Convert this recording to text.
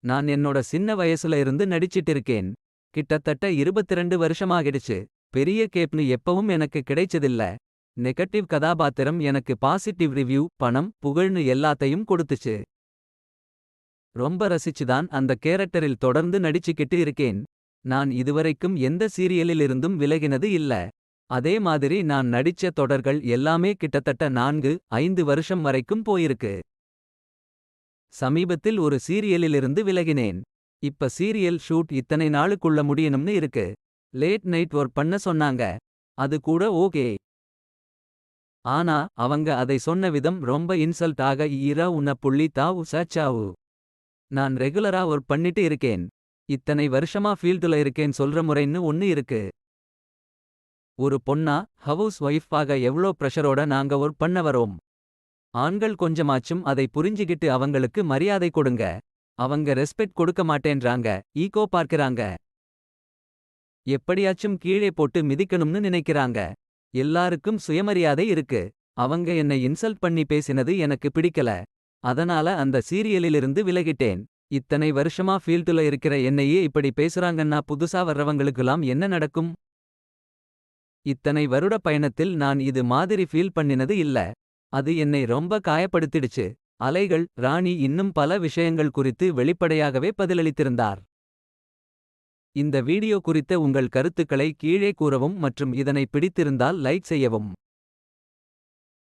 நான் என்னோட சின்ன வயசுல இருந்து நடிச்சிட்டு இருக்கேன். கிட்டத்தட்ட 22 வருஷமாகிடுச்சு. பெரிய கேப்னு எப்பவும் எனக்கு கிடைச்சதில்ல. நெகட்டிவ் கதாபாத்திரம் எனக்கு பாசிட்டிவ் ரிவ்யூ, பணம், புகழ்னு எல்லாத்தையும் கொடுத்துச்சு. ரொம்ப ரசிச்சுதான் அந்த கேரக்டரில் தொடர்ந்து நடிச்சுக்கிட்டு இருக்கேன். நான் இதுவரைக்கும் எந்த சீரியலிலிருந்தும் விலகினது இல்ல. அதே மாதிரி நான் நடிச்ச தொடர்கள் எல்லாமே கிட்டத்தட்ட நான்கு, ஐந்து வருஷம் வரைக்கும் போயிருக்கு. சமீபத்தில் ஒரு சீரியலிலிருந்து விலகினேன். இப்ப சீரியல் ஷூட் இத்தனை நாளுக்குள்ள முடியணும்னு இருக்கு. லேட் நைட் ஒர்க் பண்ண சொன்னாங்க. அது கூட ஓகே. ஆனா அவங்க அதை சொன்ன விதம் ரொம்ப இன்சல்ட் ஆக ஈரா உன்ன புள்ளி தாவு சச்சாவு. நான் ரெகுலரா ஒர்க் பண்ணிட்டு இருக்கேன். இத்தனை வருஷமா ஃபீல்டுல இருக்கேன் சொல்ற முறைன்னு ஒன்னு இருக்கு. ஒரு பொண்ணா ஹவுஸ் ஒய்ஃபாக எவ்ளோ பிரஷரோட நாங்க ஒர்க் பண்ண வரோம். ஆண்கள் கொஞ்சமாச்சும் அதை புரிஞ்சுகிட்டு அவங்களுக்கு மரியாதை கொடுங்க. அவங்க ரெஸ்பெக்ட் கொடுக்க மாட்டேன்றாங்க ஈகோ பார்க்கறாங்க. எப்படியாச்சும் கீழே போட்டு மிதிக்கணும்னு நினைக்கிறாங்க. எல்லாருக்கும் சுயமரியாதை இருக்கு. அவங்க என்னை இன்சல்ட் பண்ணி பேசினது எனக்கு பிடிக்கல. அதனால அந்த சீரியலிலிருந்து விலகிட்டேன். இத்தனை வருஷமா ஃபீல்டுல இருக்கிற என்னையே இப்படி பேசுறாங்கன்னா புதுசா வர்றவங்களுக்குலாம் என்ன நடக்கும். இத்தனை வருட பயணத்தில் நான் இது மாதிரி ஃபீல் பண்ணினது இல்ல. அது என்னை ரொம்ப காயப்படுத்திடுச்சு. அலைகள் ராணி இன்னும் பல விஷயங்கள் குறித்து வெளிப்படையாகவே பதிலளித்திருந்தார். இந்த வீடியோ குறித்த உங்கள் கருத்துக்களை கீழே கூறவும் மற்றும் இதனை பிடித்திருந்தால் லைக் செய்யவும்.